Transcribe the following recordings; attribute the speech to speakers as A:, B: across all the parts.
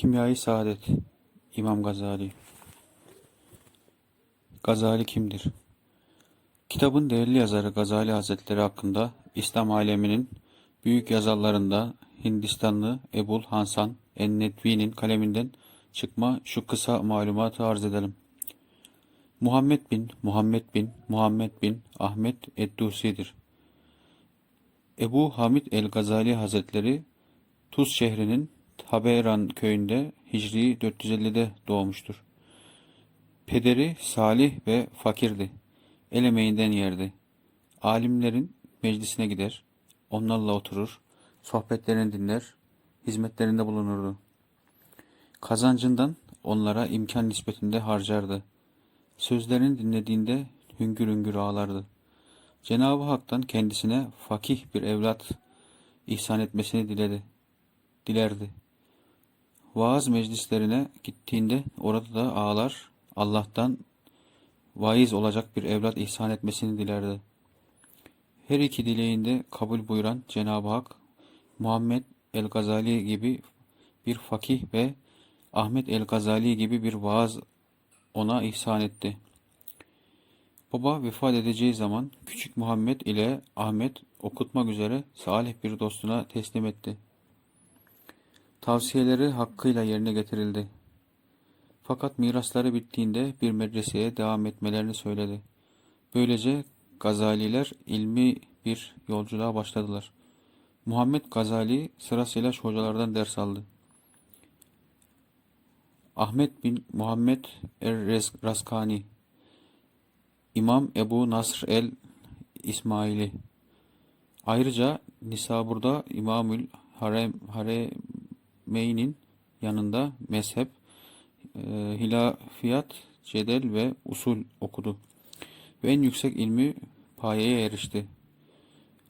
A: Kimyayı Saadet İmam Gazali Gazali kimdir? Kitabın değerli yazarı Gazali Hazretleri hakkında İslam aleminin büyük yazarlarında Hindistanlı Ebul Hansan en-Nedvi'nin kaleminden çıkma şu kısa malumatı arz edelim. Muhammed bin Muhammed bin Muhammed bin Ahmet Eddusi'dir. Ebu Hamid el-Gazali Hazretleri Tuz şehrinin Haberan köyünde Hicri 450'de doğmuştur. Pederi salih ve fakirdi. El emeğinden yerdi. Alimlerin meclisine gider, onlarla oturur, sohbetlerini dinler, hizmetlerinde bulunurdu. Kazancından onlara imkan nispetinde harcardı. Sözlerini dinlediğinde hüngür hüngür ağlardı. Cenab-ı Hak'tan kendisine fakih bir evlat ihsan etmesini diledi. Dilerdi. Vaaz meclislerine gittiğinde orada da ağlar, Allah'tan vaiz olacak bir evlat ihsan etmesini dilerdi. Her iki dileğinde kabul buyuran Cenab-ı Hak, Muhammed el-Gazali gibi bir fakih ve Ahmet el-Gazali gibi bir vaaz ona ihsan etti. Baba vefat edeceği zaman küçük Muhammed ile Ahmet okutmak üzere salih bir dostuna teslim etti. Tavsiyeleri hakkıyla yerine getirildi. Fakat mirasları bittiğinde bir medreseye devam etmelerini söyledi. Böylece Gazaliler ilmi bir yolculuğa başladılar. Muhammed Gazali sırasıyla hocalardan ders aldı. Ahmet bin Muhammed er-Raskani, İmam Ebu Nasr el İsmaili. Ayrıca Nisabur'da İmamül Harem, Haremeyn'in yanında mezhep, e, hilafiyat, cedel ve usul okudu. Ve en yüksek ilmi payeye erişti.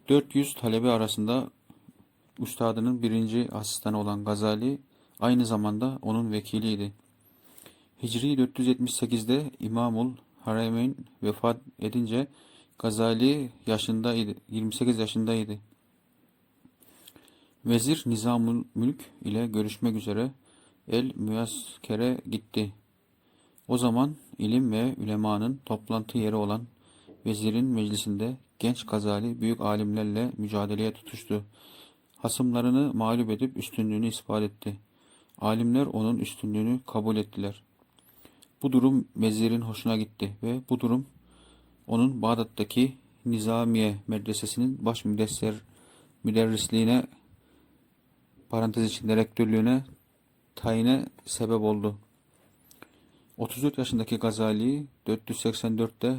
A: 400 talebe arasında üstadının birinci asistanı olan Gazali aynı zamanda onun vekiliydi. Hicri 478'de İmamul Haremeyn vefat edince Gazali yaşındaydı, 28 yaşındaydı. Vezir Nizamül Mülk ile görüşmek üzere El Müyasker'e gitti. O zaman ilim ve ülemanın toplantı yeri olan vezirin meclisinde genç Gazali büyük alimlerle mücadeleye tutuştu. Hasımlarını mağlup edip üstünlüğünü ispat etti. Alimler onun üstünlüğünü kabul ettiler. Bu durum vezirin hoşuna gitti ve bu durum onun Bağdat'taki Nizamiye Medresesi'nin baş müdesser müderrisliğine parantez içinde rektörlüğüne tayine sebep oldu. 34 yaşındaki Gazali 484'te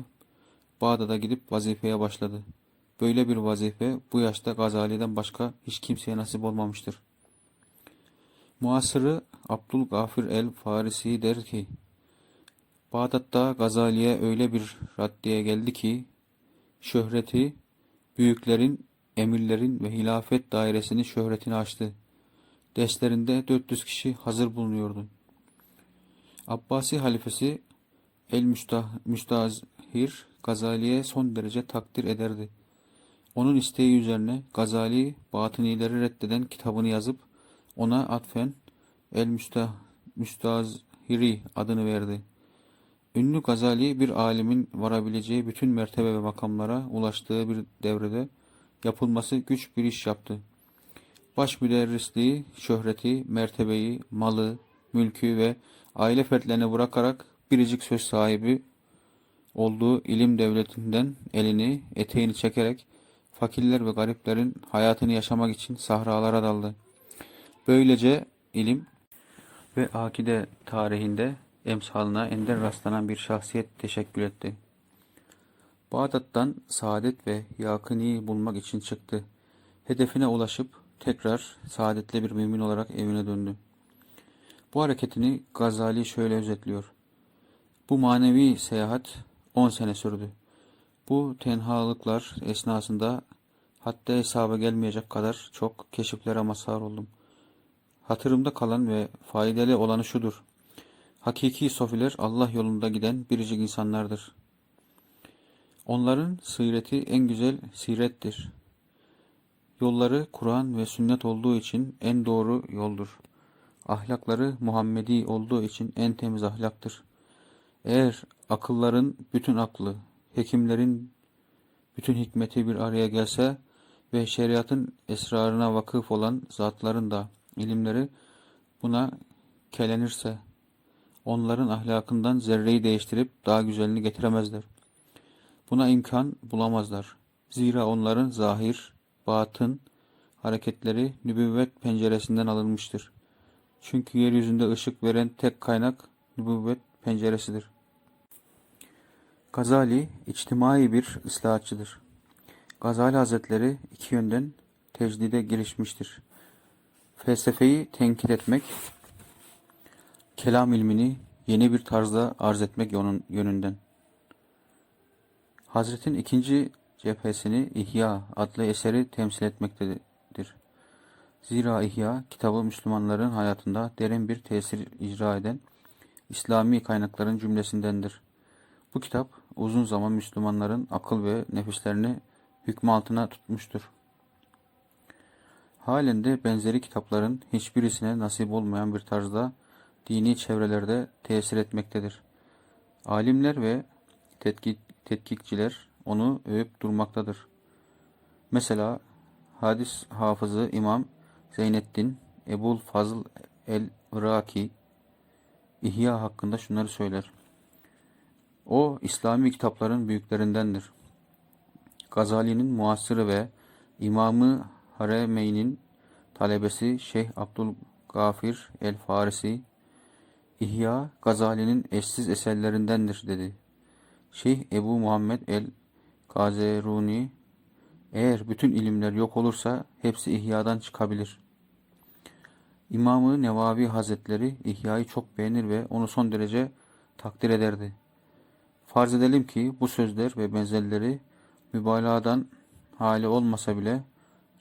A: Bağdat'a gidip vazifeye başladı. Böyle bir vazife bu yaşta Gazali'den başka hiç kimseye nasip olmamıştır. Muasırı Abdülgafir el-Farisi der ki, Bağdat'ta Gazali'ye öyle bir raddeye geldi ki, şöhreti, büyüklerin, emirlerin ve hilafet dairesinin şöhretini açtı. Derslerinde 400 kişi hazır bulunuyordu. Abbasi halifesi El-Müstahir Gazali'ye son derece takdir ederdi. Onun isteği üzerine Gazali batınileri reddeden kitabını yazıp ona atfen El-Müstahiri adını verdi. Ünlü Gazali bir alimin varabileceği bütün mertebe ve makamlara ulaştığı bir devrede yapılması güç bir iş yaptı. Baş müderrisliği, şöhreti, mertebeyi, malı, mülkü ve aile fertlerini bırakarak biricik söz sahibi olduğu ilim devletinden elini, eteğini çekerek fakirler ve gariplerin hayatını yaşamak için sahralara daldı. Böylece ilim ve akide tarihinde emsalına ender rastlanan bir şahsiyet teşekkür etti. Bağdat'tan saadet ve yakını bulmak için çıktı. Hedefine ulaşıp tekrar saadetli bir mümin olarak evine döndü. Bu hareketini Gazali şöyle özetliyor. Bu manevi seyahat 10 sene sürdü. Bu tenhalıklar esnasında hatta hesaba gelmeyecek kadar çok keşiflere mazhar oldum. Hatırımda kalan ve faydalı olanı şudur. Hakiki sofiler Allah yolunda giden biricik insanlardır. Onların sireti en güzel sirettir. Yolları Kur'an ve sünnet olduğu için en doğru yoldur. Ahlakları Muhammedi olduğu için en temiz ahlaktır. Eğer akılların bütün aklı, hekimlerin bütün hikmeti bir araya gelse ve şeriatın esrarına vakıf olan zatların da ilimleri buna kelenirse, onların ahlakından zerreyi değiştirip daha güzelini getiremezler. Buna imkan bulamazlar. Zira onların zahir, batın hareketleri nübüvvet penceresinden alınmıştır. Çünkü yeryüzünde ışık veren tek kaynak nübüvvet penceresidir. Gazali, içtimai bir ıslahatçıdır. Gazali Hazretleri iki yönden tecdide girişmiştir. Felsefeyi tenkit etmek, kelam ilmini yeni bir tarzda arz etmek yönün- yönünden. Hazretin ikinci cephesini İhya adlı eseri temsil etmektedir. Zira İhya kitabı Müslümanların hayatında derin bir tesir icra eden İslami kaynakların cümlesindendir. Bu kitap uzun zaman Müslümanların akıl ve nefislerini hükmü altına tutmuştur. Halen de benzeri kitapların hiçbirisine nasip olmayan bir tarzda dini çevrelerde tesir etmektedir. Alimler ve tetkik, tetkikçiler onu övüp durmaktadır. Mesela hadis hafızı İmam Zeynettin Ebul Fazıl el-Iraki İhya hakkında şunları söyler. O İslami kitapların büyüklerindendir. Gazali'nin muasırı ve İmamı Haremeyn'in talebesi Şeyh Abdülgafir el-Farisi İhya Gazali'nin eşsiz eserlerindendir dedi. Şeyh Ebu Muhammed el-Gazeruni eğer bütün ilimler yok olursa hepsi İhya'dan çıkabilir. İmamı Nevavi Hazretleri İhya'yı çok beğenir ve onu son derece takdir ederdi. Farz edelim ki bu sözler ve benzerleri mübalağadan hali olmasa bile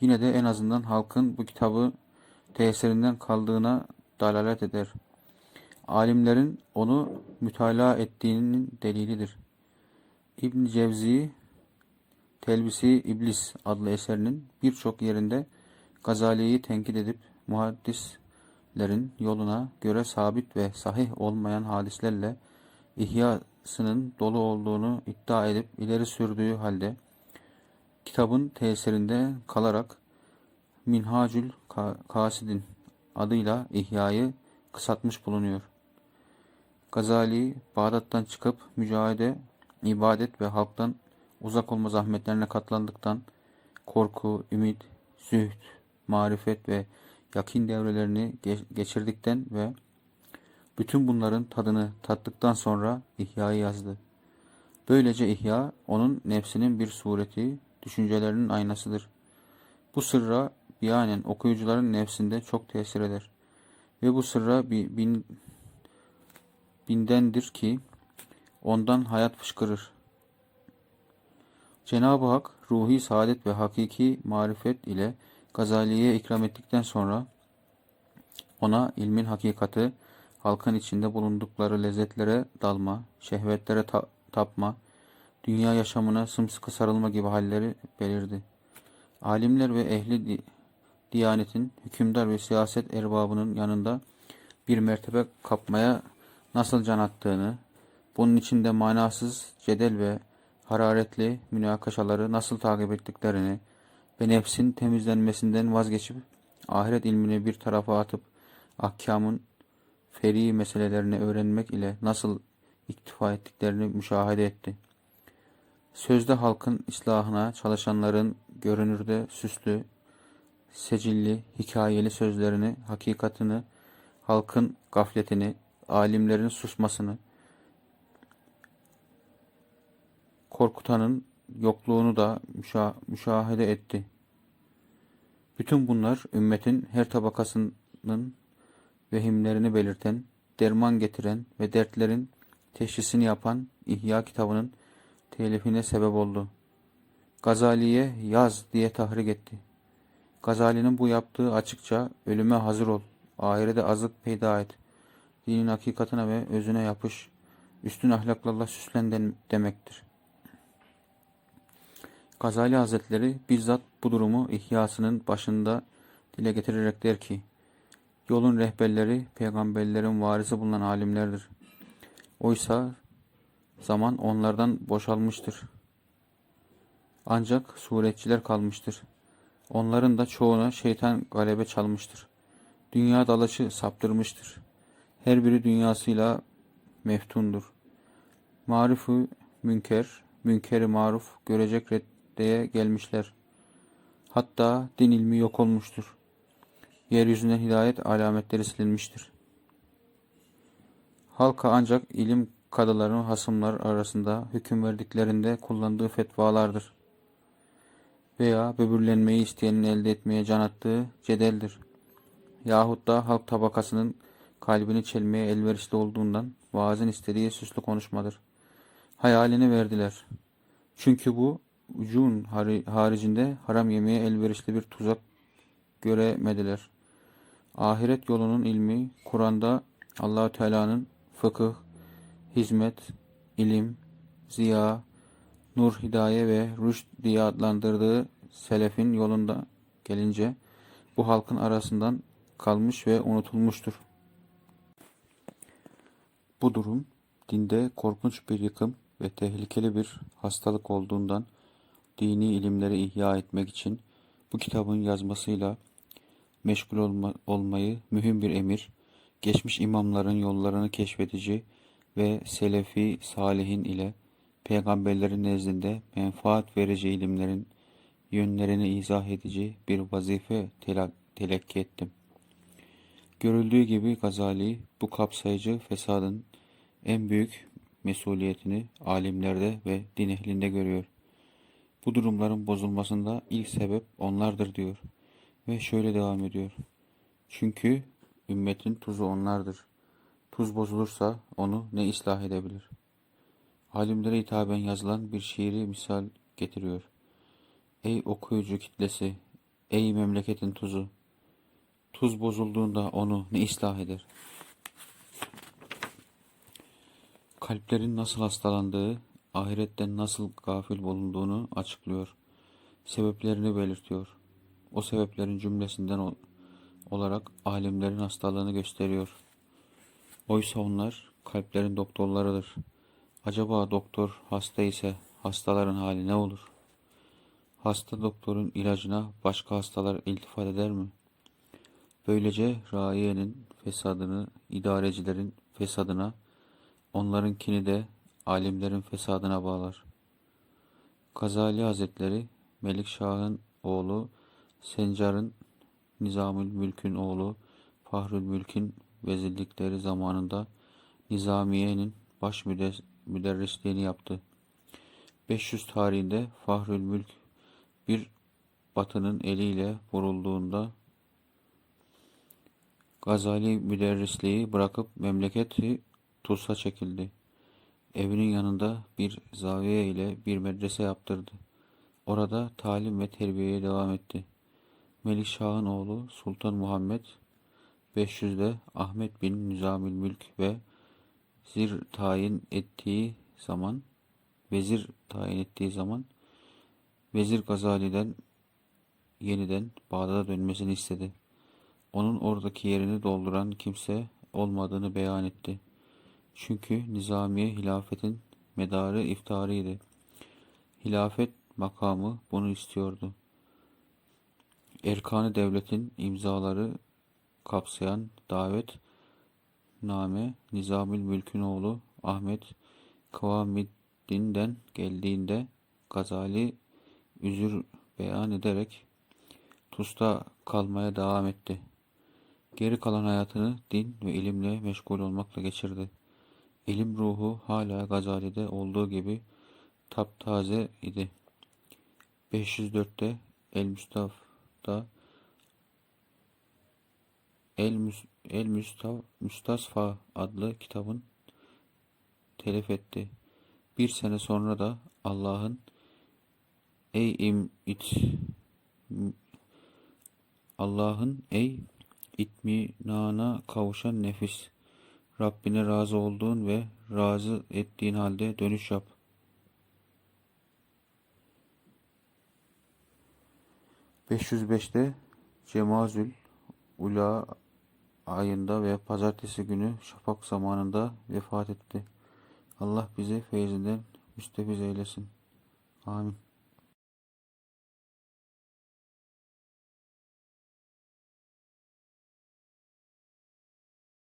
A: yine de en azından halkın bu kitabı tesirinden kaldığına dalalet eder. Alimlerin onu mütalaa ettiğinin delilidir. İbn Cevzi Telbisi İblis adlı eserinin birçok yerinde Gazali'yi tenkit edip muhaddislerin yoluna göre sabit ve sahih olmayan hadislerle ihyasının dolu olduğunu iddia edip ileri sürdüğü halde kitabın tesirinde kalarak Minhacül Kasidin adıyla ihyayı kısaltmış bulunuyor. Gazali Bağdat'tan çıkıp mücahede, ibadet ve halktan uzak olma zahmetlerine katlandıktan, korku, ümit, zühd, marifet ve yakin devrelerini geçirdikten ve bütün bunların tadını tattıktan sonra İhya'yı yazdı. Böylece İhya, onun nefsinin bir sureti, düşüncelerinin aynasıdır. Bu sırra bianen okuyucuların nefsinde çok tesir eder. Ve bu sırra bin, bindendir ki ondan hayat fışkırır. Cenab-ı Hak ruhi saadet ve hakiki marifet ile Gazali'ye ikram ettikten sonra ona ilmin hakikati, halkın içinde bulundukları lezzetlere dalma, şehvetlere ta tapma, dünya yaşamına sımsıkı sarılma gibi halleri belirdi. Alimler ve ehli di diyanetin, hükümdar ve siyaset erbabının yanında bir mertebe kapmaya nasıl can attığını, bunun içinde manasız cedel ve hararetli münakaşaları nasıl takip ettiklerini ve nefsin temizlenmesinden vazgeçip ahiret ilmini bir tarafa atıp ahkamın feri meselelerini öğrenmek ile nasıl iktifa ettiklerini müşahede etti. Sözde halkın islahına çalışanların görünürde süslü, secilli, hikayeli sözlerini, hakikatini, halkın gafletini, alimlerin susmasını, korkutanın yokluğunu da müşah müşahede etti. Bütün bunlar ümmetin her tabakasının vehimlerini belirten, derman getiren ve dertlerin teşhisini yapan İhya kitabının telifine sebep oldu. Gazali'ye yaz diye tahrik etti. Gazali'nin bu yaptığı açıkça ölüme hazır ol, ahirede azık peyda et, dinin hakikatine ve özüne yapış, üstün ahlaklarla süslen demektir. Gazali Hazretleri bizzat bu durumu ihyasının başında dile getirerek der ki, Yolun rehberleri, peygamberlerin varisi bulunan alimlerdir. Oysa zaman onlardan boşalmıştır. Ancak suretçiler kalmıştır. Onların da çoğuna şeytan galebe çalmıştır. Dünya dalaşı saptırmıştır. Her biri dünyasıyla meftundur. Marifu münker, münkeri maruf görecek reddeye gelmişler. Hatta din ilmi yok olmuştur. Yeryüzünden hidayet alametleri silinmiştir. Halka ancak ilim kadıların hasımlar arasında hüküm verdiklerinde kullandığı fetvalardır. Veya böbürlenmeyi isteyenin elde etmeye can attığı cedeldir. Yahut da halk tabakasının kalbini çelmeye elverişli olduğundan vaazın istediği süslü konuşmadır. Hayalini verdiler. Çünkü bu ucun hari- haricinde haram yemeye elverişli bir tuzak göremediler. Ahiret yolunun ilmi Kur'an'da Allahü Teala'nın fıkıh, hizmet, ilim, ziya, nur, hidaye ve rüşt diye adlandırdığı selefin yolunda gelince bu halkın arasından kalmış ve unutulmuştur. Bu durum dinde korkunç bir yıkım ve tehlikeli bir hastalık olduğundan dini ilimleri ihya etmek için bu kitabın yazmasıyla meşgul olma- olmayı mühim bir emir, geçmiş imamların yollarını keşfedici ve selefi salihin ile peygamberlerin nezdinde menfaat verici ilimlerin yönlerini izah edici bir vazife tela- telakki ettim. Görüldüğü gibi Gazali bu kapsayıcı fesadın en büyük mesuliyetini alimlerde ve din ehlinde görüyor. Bu durumların bozulmasında ilk sebep onlardır diyor. Ve şöyle devam ediyor. Çünkü ümmetin tuzu onlardır. Tuz bozulursa onu ne ıslah edebilir? Alimlere hitaben yazılan bir şiiri misal getiriyor. Ey okuyucu kitlesi, ey memleketin tuzu, tuz bozulduğunda onu ne ıslah eder? Kalplerin nasıl hastalandığı, ahiretten nasıl gafil bulunduğunu açıklıyor. Sebeplerini belirtiyor. O sebeplerin cümlesinden ol- olarak alimlerin hastalığını gösteriyor. Oysa onlar kalplerin doktorlarıdır. Acaba doktor hasta ise hastaların hali ne olur? Hasta doktorun ilacına başka hastalar iltifat eder mi? Böylece raiyenin fesadını idarecilerin fesadına, onlarınkini de alimlerin fesadına bağlar. Gazali Hazretleri Melikşah'ın oğlu Sencar'ın Nizamül Mülk'ün oğlu Fahrül Mülk'ün vezirlikleri zamanında Nizamiye'nin baş müde- müderrisliğini yaptı. 500 tarihinde Fahrül Mülk bir batının eliyle vurulduğunda Gazali müderrisliği bırakıp memleketi Tunus'a çekildi. Evinin yanında bir zaviye ile bir medrese yaptırdı. Orada talim ve terbiyeye devam etti. Melikşah'ın oğlu Sultan Muhammed 500'de Ahmet bin Nizamül Mülk ve zir tayin ettiği zaman vezir tayin ettiği zaman Vezir Gazali'den yeniden Bağdat'a dönmesini istedi. Onun oradaki yerini dolduran kimse olmadığını beyan etti. Çünkü Nizamiye hilafetin medarı iftarıydı. Hilafet makamı bunu istiyordu. Erkanı devletin imzaları kapsayan davet name Nizamül Mülk'ün oğlu Ahmet Kıvamiddin'den geldiğinde Gazali üzür beyan ederek Tus'ta kalmaya devam etti. Geri kalan hayatını din ve ilimle meşgul olmakla geçirdi. İlim ruhu hala Gazali'de olduğu gibi taptaze idi. 504'te El Mustafa'da El, El Mustafa, Mustasfa adlı kitabın telif etti. Bir sene sonra da Allah'ın Ey im it Allah'ın ey itminana kavuşan nefis Rabbine razı olduğun ve razı ettiğin halde dönüş yap. ...505'te Cemazül Ula ayında ve pazartesi günü şafak zamanında vefat etti. Allah bizi feyzinden müstefiz eylesin. Amin.